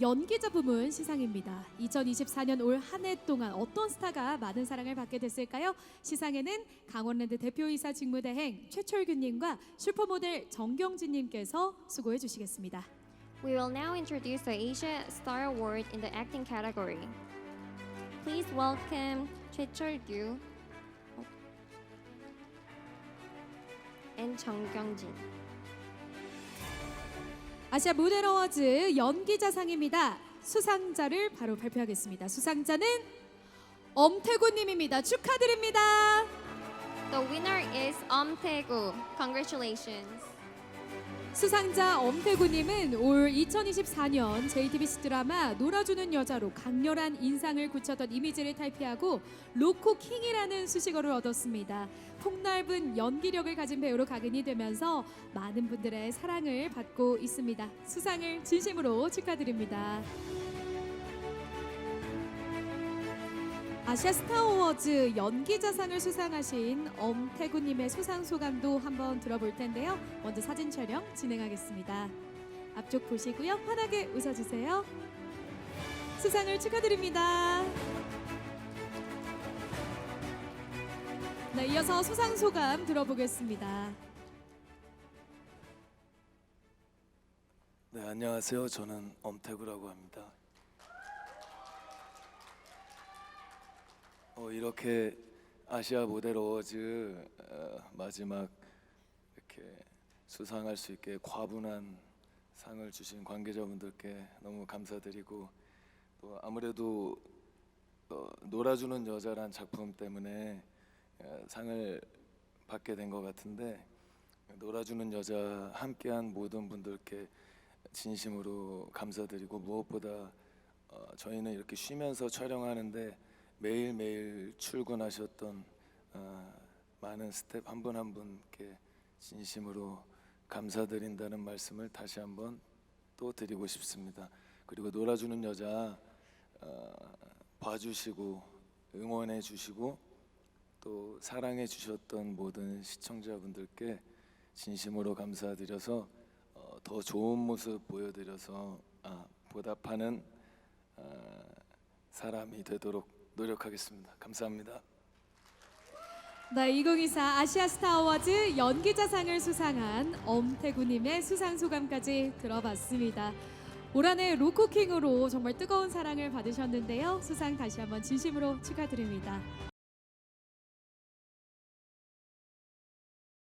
연기자 부문 시상입니다. 2024년 올 한 해 동안 어떤 스타가 많은 사랑을 받게 됐을까요? 시상에는 강원랜드 대표이사 직무대행 최철규님과 슈퍼모델 정경진님께서 수고해 주시겠습니다. We will now introduce the Asia Star Award in the acting category. Please welcome Chol-gyu and Kyung-jin. 아시아 모델 어워즈 연기자상입니다. 수상자를 바로 발표하겠습니다. 수상자는 엄태구님입니다. 축하드립니다. The winner is Tae-gu. Congratulations. 수상자 엄태구님은 올 2024년 JTBC 드라마 놀아주는 여자로 강렬한 인상을 굳혔던 이미지를 탈피하고 로코 킹이라는 수식어를 얻었습니다. 폭넓은 연기력을 가진 배우로 각인이 되면서 많은 분들의 사랑을 받고 있습니다. 수상을 진심으로 축하드립니다. 아시아 스타 어워즈 연기자상을 수상하신 엄태구님의 수상 소감도 한번 들어볼 텐데요. 먼저 사진 촬영 진행하겠습니다. 앞쪽 보시고요. 환하게 웃어주세요. 수상을 축하드립니다. 네, 이어서 수상 소감 들어보겠습니다. 네, 안녕하세요. 저는 엄태구라고 합니다. 어, 이렇게 아시아 모델 어워즈 어, 마지막 이렇게 수상할 수 있게 과분한 상을 주신 관계자분들께 너무 감사드리고 또 아무래도 어, 놀아주는 여자란 작품 때문에 어, 상을 받게 된 것 같은데 놀아주는 여자 함께한 모든 분들께 진심으로 감사드리고 무엇보다 어, 저희는 이렇게 쉬면서 촬영하는데 매일 매일 출근하셨던 어, 많은 스텝 한 분 한 분께 진심으로 감사드린다는 말씀을 다시 한번 또 드리고 싶습니다. 그리고 놀아주는 여자 어, 봐주시고 응원해 주시고 또 사랑해 주셨던 모든 시청자분들께 진심으로 감사드려서 어, 더 좋은 모습 보여드려서 아, 보답하는 아, 사람이 되도록 노력하겠습니다. 감사합니다. 네, 2024 아시아 스타 어워즈 연기자상을 수상한 엄태구님의 수상 소감까지 들어봤습니다. 올 한해 로코킹으로 정말 뜨거운 사랑을 받으셨는데요. 수상 다시 한번 진심으로 축하드립니다.